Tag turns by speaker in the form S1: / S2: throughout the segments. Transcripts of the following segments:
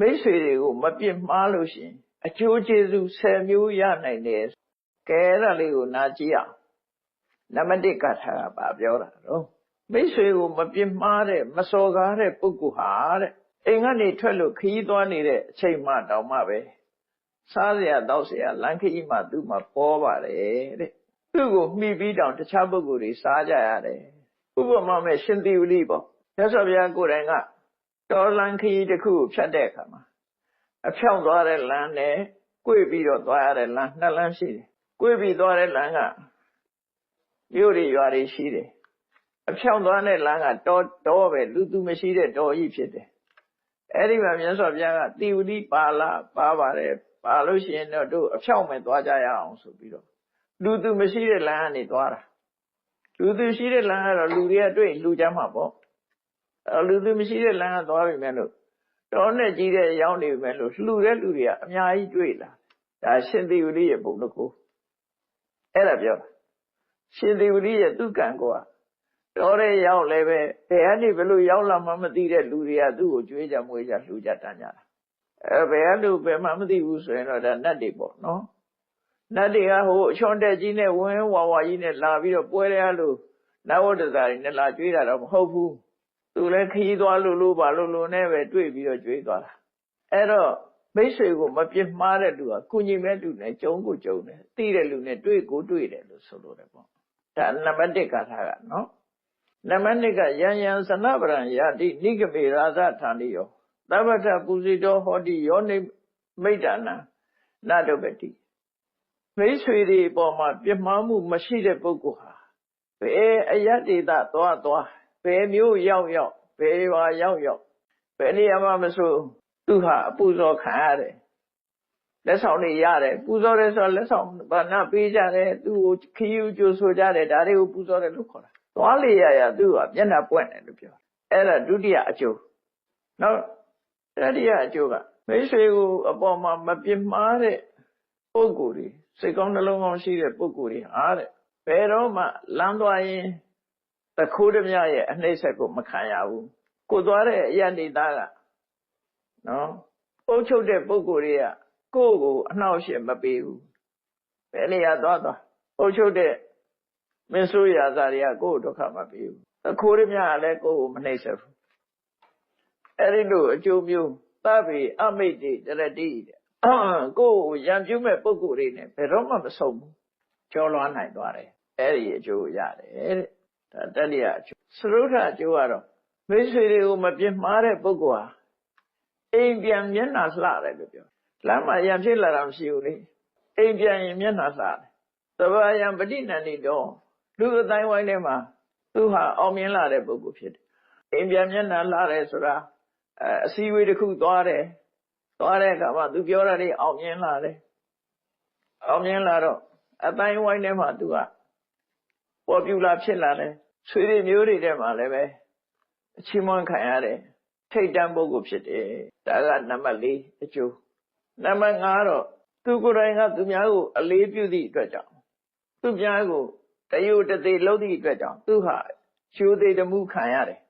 S1: မိတ်ဆွေတွေကိုမပြစ်မှားလို့ရှိရင်အကျိုးကျေးဇူး10မျိုးရနိုင်တယ်ကဲအဲ့ဒါလေးကိုနားကြည့်အောင်နံပါတ်1ကထာကပါပြောတာတော့မိတ်ဆွေကိုမပြစ်မှားတဲ့မစော်ကားတဲ့ပုဂ္ဂိုလ်ဟာတဲ့အိမ်ကနေထွက်လို့ခရီးသွားနေတဲ့အချိန်မှတောင်မှပဲစားစရာတောက်စရာလမ်းခရီးမှသူ့မှာပေါ်ပါတယ်တဲ့သူ့ကိုမှီပြီးတောင်တခြားပုဂ္ဂိုလ်တွေစားကြရတယ်ဥပမာမဲ့ရှင်သီဝလိပေါ့မြတ်စွာဘုရားကိုယ်တိုင်က တော်လန်ခရီးတစ်ခုကိုဖြတ်တဲ့အခါမှာအဖြောင့်သွားတဲ့လမ်းနဲ့꿰ပြီးတော့သွားရတဲ့လမ်းနှစ်လမ်းရှိတယ်။꿰ပြီးသွားတဲ့လမ်းကမြို့တွေရွာတွေရှိတယ်။အဖြောင့်သွားတဲ့လမ်းကတောတောပဲလူသူမရှိတဲ့တောကြီးဖြစ်တယ်။အဲ့ဒီမှာမြတ်စွာဘုရားကတိဝတိပါလာပါပါတယ်ပါလို့ရှိရင်တော့တို့အဖြောင့်မဲ့သွားကြရအောင်ဆိုပြီးတော့လူသူမရှိတဲ့လမ်းကနေသွားတာလူသူရှိတဲ့လမ်းကတော့လူတွေကတွေ့လူကြမှာပေါ့အဲ လူသူမရှိတဲ့လမ်းကသွားပြီမဲ့လို့တော်နဲ့ကြီးတဲ့ရောက်နေပြီမဲ့လို့လှူတဲ့လူတွေကအများကြီးတွေ့လာဒါရှင်သေဝတိရဲ့ပုံတစ်ခုအဲ့ဒါပြောတာရှင်သေဝတိရဲ့သူကံကောတော်တဲ့ရောက်လည်းပဲဘယ်ကနေဘလို့ရောက်လာမှမသိတဲ့လူတွေကသူ့ကိုကြွေးကြမွေးကြလှူကြတန်းကြတာအဲဘယ်ကလူဘယ်မှမသိဘူးဆိုရင်တော့ဒါနတ်တွေပေါ့နော်နတ်တွေကဟိုအချွန်တက်ကြီးနဲ့ဝင်းဝါဝါကြီးနဲ့လာပြီးတော့ပွဲရလို့နဝတ္တဇာတွေနဲ့လာကြွေးတာတော့မဟုတ်ဘူး သူလည်းခရီးသွားလို့လို့ပါလို့လို့နဲ့ပဲတွေ့ပြီးတော့ကြွေးသွားတာအဲ့တော့မိတ်ဆွေကိုမပြစ်မှားတဲ့လူကကုညီမဲ့လူနဲ့ကြုံကိုကြုံတယ်သိတဲ့လူနဲ့တွေ့ကိုတွေ့တယ်လို့ဆိုလို့တယ်ပေါ့ဒါနံပါတ်1ကထားကနော်နံပါတ်2ကယံယံသနဗရံယတိနိဂမေရာဇဌာနိယောသဗ္ဗတပူဇိတောဟောတိယောနိမိတ်တနာနတုပတိမိတ်ဆွေတွေအပေါ်မှာပြစ်မှားမှုမရှိတဲ့ပုဂ္ဂိုလ်ဟာဘယ်အယတ္တိတသွားသွား ဘယ်မျိုးရောက်ရောက်ဘယ်ပါရောက်ရောက်ဘယ်နေရာမှာမဆိုသူဟာအပူဇော်ခံရတယ်လက်ဆောင်တွေရတယ်ပူဇော်တယ်ဆိုတော့လက်ဆောင်ဘာနာပေးကြတယ်သူ့ကိုခီးယူကြိုဆိုကြတယ်ဒါတွေကိုပူဇော်တယ်လို့ခေါ်တာသွားလေရရသူ့ဟာမျက်နှာပွင့်တယ်လို့ပြောအဲ့ဒါဒုတိယအကျိုးနောက်တတိယအကျိုးကမိတ်ဆွေကိုအပေါ်မှာမပြစ်မှားတဲ့ပုဂ္ဂိုလ်တွေစိတ်ကောင်းနှလုံးကောင်းရှိတဲ့ပုဂ္ဂိုလ်တွေဟာတဲ့ဘယ်တော့မှလမ်းသွားရင် တခိုးဓမြရဲ့အနှိမ့်ဆက်ကိုမခံရဘူးကိုသွားတဲ့အရနေသားကနော်ပုတ်ချုပ်တဲ့ပုဂ္ဂိုလ်တွေကကိုယ့်ကိုအနှောက်အယှက်မပေးဘူးဘယ်နေရာသွားသွားပုတ်ချုပ်တဲ့မင်းဆိုးရာသားတွေကကိုယ့်ကိုဒုက္ခမပေးဘူးတခိုးဓမြကလည်းကိုယ့်ကိုမနှိမ့်ဆက်ဘူးအဲ့ဒီလိုအကျိုးမျိုးသဗ္ဗေအမိတ်တိတရတိတဲ့ကိုယ့်ကိုရံပြုမဲ့ပုဂ္ဂိုလ်တွေနဲ့ဘယ်တော့မှမဆုံးဘူးကျော်လွှားနိုင်သွားတယ်အဲ့ဒီအကျိုးရတယ်တဲ့ ဒါတတိယအကျိုးသရုဒ္ဓအကျိုးကတော့မိတ်ဆွေတွေကိုမပြစ်မှားတဲ့ပုဂ္ဂိုလ်ဟာအိမ်ပြန်မျက်နှာလှတယ်လို့ပြောလမ်းမှာရံဖြစ်လာတာမရှိဘူးလေအိမ်ပြန်ရင်မျက်နှာလှတယ်သဘာယံပဋိနန္တိတော့လူအတိုင်းဝိုင်းထဲမှာသူဟာအောင်မြင်လာတဲ့ပုဂ္ဂိုလ်ဖြစ်တယ်အိမ်ပြန်မျက်နှာလှတယ်ဆိုတာအစည်းအဝေးတစ်ခုသွားတယ်သွားတဲ့အခါမှာသူပြောတာတွေအောင်မြင်လာတယ်အောင်မြင်လာတော့အတိုင်းဝိုင်းထဲမှာသူက ပေါ်ပြူလာဖြစ်လာတယ်ဆွေတွေမျိုးတွေထဲမှာလည်းပဲအချင်းမွန်ခံရတယ်ထိတ်တန့်ပုဂ္ဂိုလ်ဖြစ်တယ်ဒါကနံပါတ်၄အကျိုးနံပါတ်5တော့သူကိုယ်တိုင်ကသူများကိုအလေးပြုသည့်အတွက်ကြောင့်သူများကိုတယုတသေးလုံးသည့်အတွက်ကြောင့်သူဟာရှုသေးတမှုခံရတယ်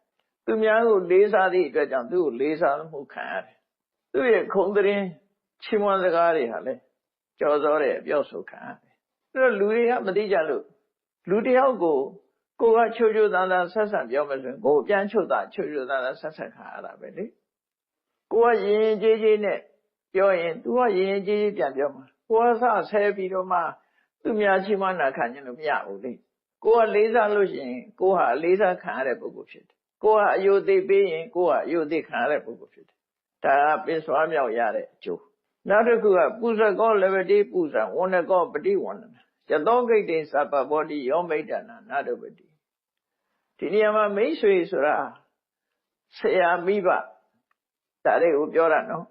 S1: သူများကိုလေးစားသည့်အတွက်ကြောင့်သူ့ကိုလေးစားမှုခံရတယ်သူ့ရဲ့ခုံသတင်းချီးမွမ်းစကားတွေဟာလည်းကြော်စောတဲ့အပြောဆိုခံရတယ်အဲ့တော့လူတွေကမသိကြလို့ လူတယောက်ကိုကိုကချိုချိုသားသားဆက်ဆက်ပြောမယ်ဆိုရင်ကိုပြန်ချုပ်တာချိုချိုသားသားဆက်ဆက်ခါရတာပဲလေကိုကရင်ရင်ကြေးကြေးနဲ့ပြောရင် तू ကရင်ရင်ကြေးကြေးပြန်ပြောမှာကိုကဆဆဲပြီးတော့မှသူများချီးမွမ်းတာခံခြင်းလို့မရဘူးလေကိုကလေးစားလို့ရှိရင်ကိုဟာလေးစားခံရတဲ့ပုဂ္ဂိုလ်ဖြစ်တယ်ကိုကအယုသိပေးရင်ကိုကအယုသိခံရတဲ့ပုဂ္ဂိုလ်ဖြစ်တယ်ဒါကပင်စွာမြောက်ရတဲ့အကျိုးနောက်တစ်ခုကပူဇကောလဘတိပူဇံဝဏကောပฏิဝန္ဒနာ ယသောဂိတ်တေသဗ္ဗဘောတိယောမိတ်တနာနာတုပတိဒီနေရာမှာမိတ်ဆွေဆိုတာဆရာမိဘဒါတွေကိုပြောတာနော်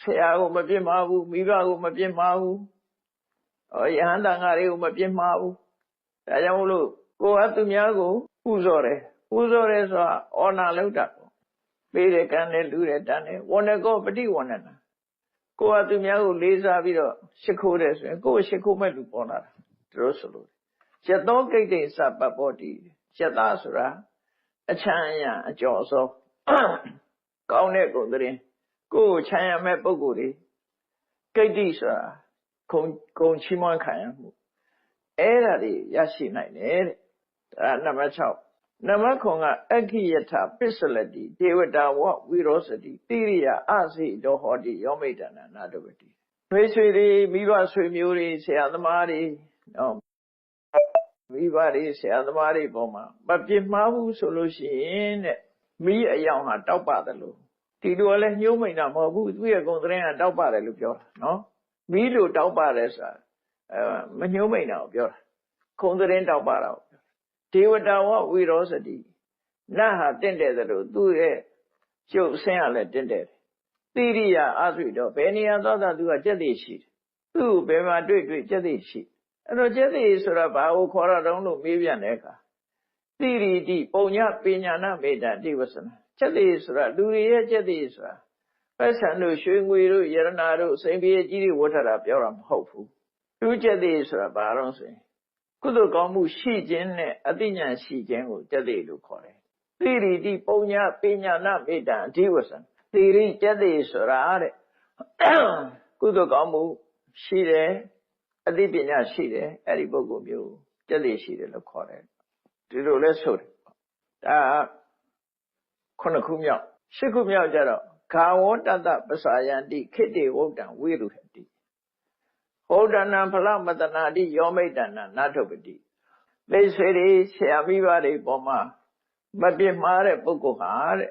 S1: ဆရာကိုမပြစ်မှားဘူးမိဘကိုမပြစ်မှားဘူးဟောယဟန်တန်ဃာတွေကိုမပြစ်မှားဘူးဒါကြောင့်မလို့ကိုကသူများကိုပူဇော်တယ်ပူဇော်တယ်ဆိုတာအော်နာလောက်တာပေါ့ပေးတယ်ကမ်းတယ်လူတယ်တန်းတယ်ဝဏ္ဏကောပฏิဝဏ္ဏနာ ကိုကသူများကိုလေးစားပြီးတော့ရှ िख ိုးတယ်ဆိုရင်ကိုယ်ရှ िख ိုးမဲ့လူပေါ်လာတာတို့ဆိုလို့ယသောကိတ်တေစပပ္ပောတိယတဆိုတာအချမ်းအယံအကျော်စောကောင်းတဲ့ကုန်သတင်းကိုယ်ကိုခြံရမဲ့ပုံကိုယ်တွေကိတ္တိဆိုတာခုံခုံချီးမွမ်းခံရမှုအဲ့ဒါတွေရရှိနိုင်တယ်တဲ့ဒါနံပါတ်6 နံပါတ်9ကအက္ခိယထပစ္စလတိဒေဝတာဝဝိရောစတိတိရိယအစိတောဟောတိယောမိတနာနာတဝတိမိတ်ဆွေတွေမိဘဆွေမျိုးတွေဆရာသမားတွေနော်မိဘတွေဆရာသမားတွေပေါ်မှာမပြစ်မှားဘူးဆိုလို့ရှိရင်တဲ့မိအယောင်ဟာတောက်ပါတယ်လို့ဒီလိုလည်းညှိုးမိန်တာမဟုတ်ဘူးသူ့ရဲ့ဂုဏ်သတင်းကတောက်ပါတယ်လို့ပြောတာနော်မိလို့တောက်ပါတယ်ဆိုတာအဲမညှိုးမိန်တာကိုပြောတာခုံသတင်းတောက်ပါတာကို ဒေဝတာဝဝိရောစတိနတ်ဟာတင့်တယ်သလိုသူ့ရဲ့ကျုပ်ဆင်းရလဲတင့်တယ်တိရိယအာဆွေတော့ဘယ်နေရာသွားတာသူကကြက်သိရှိတယ်သူ့ဘယ်မှာတွေ့တွေ့ကြက်သိရှိအဲ့တော့ကြက်သိဆိုတာဘာကိုခေါ်ရတော့လို့မေးပြန်တဲ့အခါတိရိတိပုံညပညာနာမေတ္တာတိဝဆနာကြက်သိဆိုတာလူတွေရဲ့ကြက်သိဆိုတာပတ်စံတို့ရွှေငွေတို့ယရနာတို့စိန်ပြေကြီးတွေဝတ်ထတာပြောတာမဟုတ်ဘူးသူကြက်သိဆိုတာဘာလို့ဆိုရင် ကုသိုလ်ကောင်းမှုရှိခြင်းနဲ့အသိဉာဏ်ရှိခြင်းကိုကြက်သိလို့ခေါ်တယ်တိရိတိပုံညပညာနာမေတ္တာအဓိဝဆနာသီရိကျက်သိဆိုတာတဲ့ကုသိုလ်ကောင်းမှုရှိတယ်အသိပညာရှိတယ်အဲ့ဒီပုဂ္ဂိုလ်မျိုးကျက်သိရှိတယ်လို့ခေါ်တယ်ဒီလိုလဲဆိုတယ်ဒါခုနှစ်ခုမြောက်ရှစ်ခုမြောက်ကြတော့ခာဝတတပစာယန္တိခိတေဝုဒ္ဒံဝိရု ဟတိဟောဒနာဖလမတနာတိယောမိတ်တနာနာထုပတိသိဆွေတွေဆရာမိဘတွေပေါ်မှာမပြစ်မှားတဲ့ပုဂ္ဂိုလ်ဟာတဲ့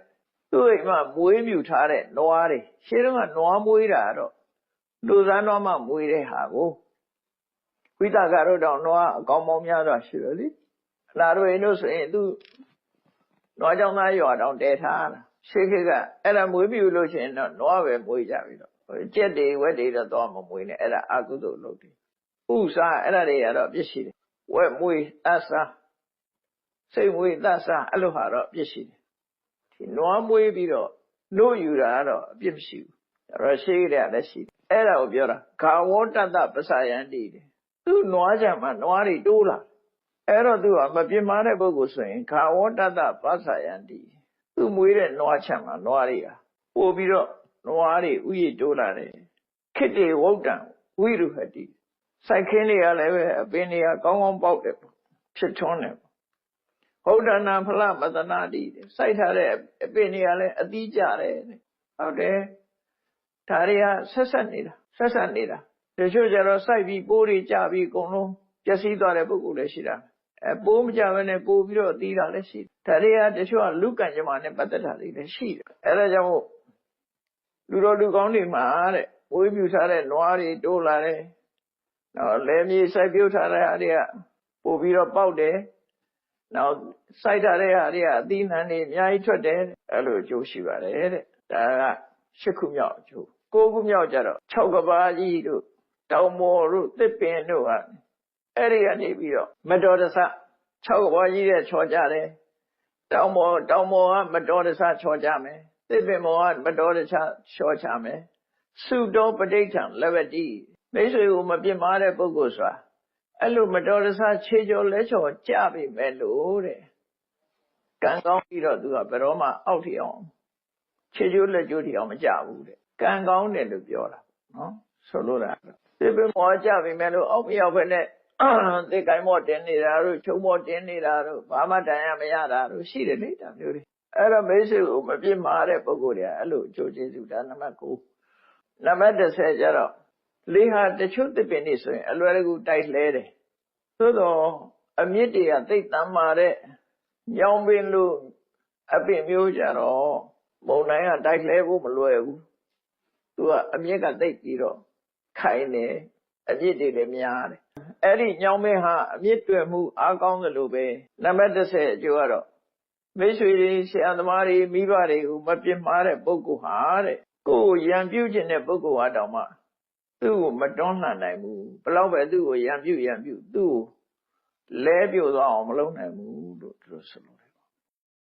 S1: သူ့အိမ်မှာမွေးမြူထားတဲ့နွားတွေရှင်းတော့ကနွားမွေးတာတော့လူသားနွားမှမွေးတဲ့ဟာကိုဝိသကတို့တောင်နွားအကောင်ပေါင်းများစွာရှိတယ်လေအလားတို့အိမ်တို့ဆိုရင်သူနွားကြောင့်သားရွာတောင်တဲထားတာရှေးခေတ်ကအဲ့ဒါမွေးမြူလို့ရှိရင်တော့နွားပဲမွေးကြပြီတော့ ကြက်တွေဝက်တွေတော့သွားမမွေးနဲ့အဲ့ဒါအကုသိုလ်လုပ်တယ်ဥစားအဲ့ဒါတွေကတော့ပြစ်ရှိတယ်ဝက်မွေးအစားစိတ်မွေးသတ်စားအဲ့လိုဟာတော့ပြစ်ရှိတယ်ဒီနွားမွေးပြီးတော့လို့ယူတာကတော့အပြစ်မရှိဘူးအဲ့တော့ရှိကြတယ်လည်းရှိတယ်အဲ့ဒါကိုပြောတာခါဝတတပစယန္တိတယ်သူ့နွားကြမှာနွားတွေတိုးလာအဲ့တော့သူကမပြင်းမာတဲ့ပုဂ္ဂိုလ်ဆိုရင်ခါဝတတပစယန္တိသူ့မွေးတဲ့နွားချက်မှာနွားတွေကပို့ပြီးတော့ နွားတွေဥယျတိုးလာတယ်ခိတ္တေဝုဒ္ဒံဝိရုဟတိစိုက်ခင်းတွေကလည်းပဲအပင်တွေကကောင်းကောင်းပေါက်တယ်ဖြစ်ထွန်းတယ်ဟုတ်ဒနာဖလမတနာတိစိုက်ထားတဲ့အပင်တွေကလည်းအသီးကျတယ်ဟုတ်တယ်ဒါတွေကဆက်ဆက်နေတာဆက်ဆက်နေတာတချို့ကျတော့စိုက်ပြီးပိုးတွေကျပြီးအကုန်လုံးပျက်စီးသွားတဲ့ပုဂ္ဂိုလ်လည်းရှိတာအဲပိုးမကြဘဲနဲ့ပိုးပြီးတော့သီးတာလည်းရှိတယ်ဒါတွေကတချို့ကလူကံကြမ္မာနဲ့ပတ်သက်တာတွေလည်းရှိတယ်အဲဒါကြောင့်မို့ လူတော်လူကောင်းတွေမှာတဲ့မွေးမြူထားတဲ့နွားတွေတိုးလာတယ်နော်လဲမြေစိုက်ပြုတ်ထားတဲ့အားတွေကပို့ပြီးတော့ပေါက်တယ်နောက်စိုက်ထားတဲ့ဟာတွေကအသီးနှံတွေအများကြီးထွက်တယ်အဲ့လိုအကျိုးရှိပါတယ်တဲ့ဒါက၈ခုမြောက်အကျိုး၉ခုမြောက်ကြတော့၆ကဘာကြီးတို့တောင်မော်တို့သစ်ပင်တို့ဟာအဲ့ဒီကနေပြီးတော့မတော်တဆ၆ကဘာကြီးတဲ့ချော်ကြတယ်တောင်မော်တောင်မော်ကမတော်တဆချော်ကြမယ် သစ်ပင်မော်ကမတော်တဆချော်ချမယ်စုတော်ပဋိဋ္ဌံလဘတိမိတ်ဆွေကိုမပြစ်မှားတဲ့ပုဂ္ဂိုလ်ဆိုတာအဲ့လိုမတော်တဆခြေကျော်လက်ချော်ကြပြီမဲ့လို့တဲ့ကံကောင်းပြီးတော့သူကဘယ်တော့မှအောက်ထီအောင်ခြေကျိုးလက်ကျိုးထီအောင်မကြဘူးတဲ့ကံကောင်းတယ်လို့ပြောတာနော်ဆိုလို့တာဒီပင်မောကြပြီမဲ့လို့အောက်မရောက်ဖက်နဲ့သေကိုင်းမောတင်နေတာတို့ချုံမောတင်နေတာတို့ဘာမှတန်ရမရတာတို့ရှိတယ်လေဒါမျိုးတွေ အဲ့တော့မိတ်ဆွေကိုမပြစ်မှားတဲ့ပုဂ္ဂိုလ်တွေကအဲ့လိုအကျိုးကျေးဇူးဒါနံပါတ်9နံပါတ်10ကျတော့လေးဟာတချို့သစ်ပင်တွေဆိုရင်အလွယ်တကူတိုက်လှဲတယ်သို့တော့အမြင့်တွေကသိတမ်းမာတဲ့ညောင်ပင်လို့အပင်မျိုးကြတော့မုံတိုင်းကတိုက်လှဲဖို့မလွယ်ဘူးသူကအမြင့်ကသိပြီးတော့ခိုင်တယ်အမြင့်တွေလည်းများတယ်အဲ့ဒီညောင်ပင်ဟာအမြင့်တွယ်မှုအားကောင်းသလိုပဲနံပါတ်30အကျိုးကတော့ မိတ်ဆွေတွေဆရာသမားတွေမိဘတွေကိုမပြစ်မှားတဲ့ပုဂ္ဂိုလ်ဟာတဲ့ကိုယ်ရံပြုတ်ခြင်းတဲ့ပုဂ္ဂိုလ်ဟာတောင်မှသူ့ကိုမတွန်းလှန်နိုင်ဘူးဘလောက်ပဲသူ့ကိုရံပြုတ်ရံပြုတ်သူ့ကိုလဲပြို့သွားအောင်မလုပ်နိုင်ဘူးလို့သူတို့ဆိုလို့